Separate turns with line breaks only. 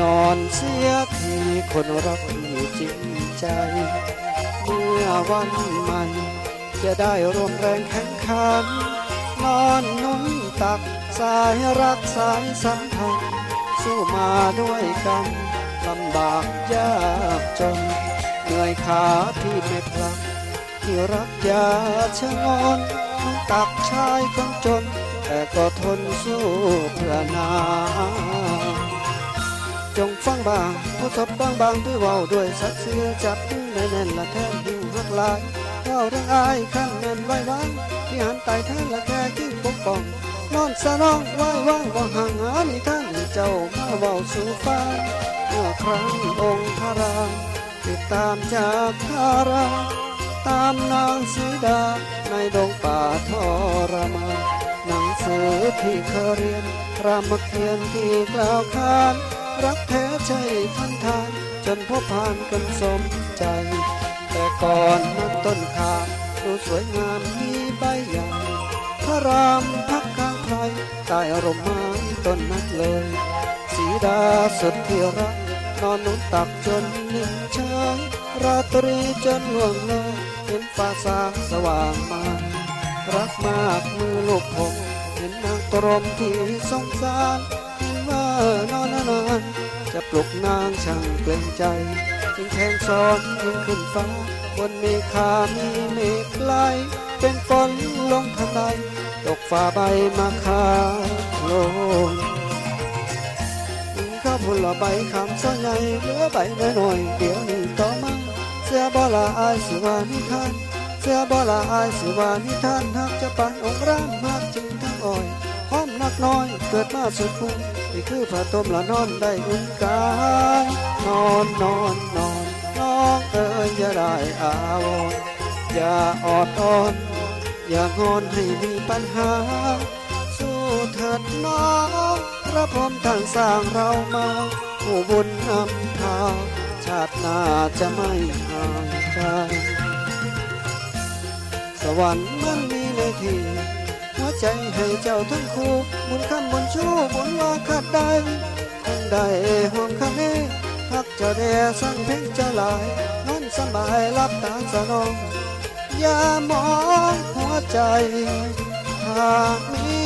นอนเสียทีคนรักที่จริงใจ เมื่อวันใหมัน จะได้รวมแรงแข่งขัน นอนนุ่นตักสายรักสายสัมพันธ์สู้มาด้วยกันลำบากยากจน เหนื่อยขาที่ไม่พลักที่รักอย่าชะงอนนุ่นตักชายคนจน แต่ก็ทนสู้เพื่อนา จงฟังบางผู้ทบบางบางด้วยเว้าด้วยสักเสือจับแน่นละแทนหิวหักลายเว้าเรื่องอายขั้นแน่นไว้วางที่หันไตแทนละแค่กิ้งปกป้องนอนสะน้องไว้ว่างบ่ห่างหานิท่านเจ้ามาเว้าสู่ฟ้าเมื่อครั้งองค์พระรามติดตามจากทาราตามนางสีดาในดงป่าทรมานหนังสือที่เคยเรียนรามเกียรติ์ที่กล่าวขาน รักแท้ใช่พันทานจนพบผ่านกันสมใจ แต่ก่อนนั้นต้นขาดูสวยงามมีใบใหญ่พระรามพักกลางไพรใต้ร่มไม้ต้นนั้นเลย สีดาสุดที่รักนอนนุ่นตักจนนิ่งเฉยราตรีจนล่วงเลยเห็นฟ้าสางสว่างมา รักมากมือลูกผมเห็นนางตรมที่สงสาร เห็นอนนานจะปลุกนางช่างเกรงใจจึงแทงซ้อนยิงขึ้นฟ้า บนเมฆามีเมฆไกลเป็นฝนลงทันใดตกฟ้าใบมาคาโลนข้าพุ่นละใบคำซ้อนใหญ่เหลือใบน้อยเดี๋ยวนี้ต่อมาเสียบ่ละอายสิวานิทานเสียบ่ละอายสิวานิทานหักจะปานองค์รามหักจึงทั้งอ้อยหอมนักน้อยเกิดมาสุดคุ้มนี่คือผ้าต้มละนอนได้อุ่นกายนอนนอนนอนน้องเอ๋ยอย่าได้อาวรณ์อย่าออดอ้อน อย่างอนให้มีปัญหา สู้เถิดน้องพระพรหมท่านสร้างเรามาผู้บุญนำพาชาติหน้าจะไม่ห่างกันสวรรค์มันมีในที่ ใจให้เจ้าทั้งคู่บุญคำบุญชูบุญว่าขาดใดคงได้ห่วงคำนี้พักเจ้าแดสั่งเพ่งจะหลายนอนสบายรับตาสนองอย่ามองหัวใจหากมี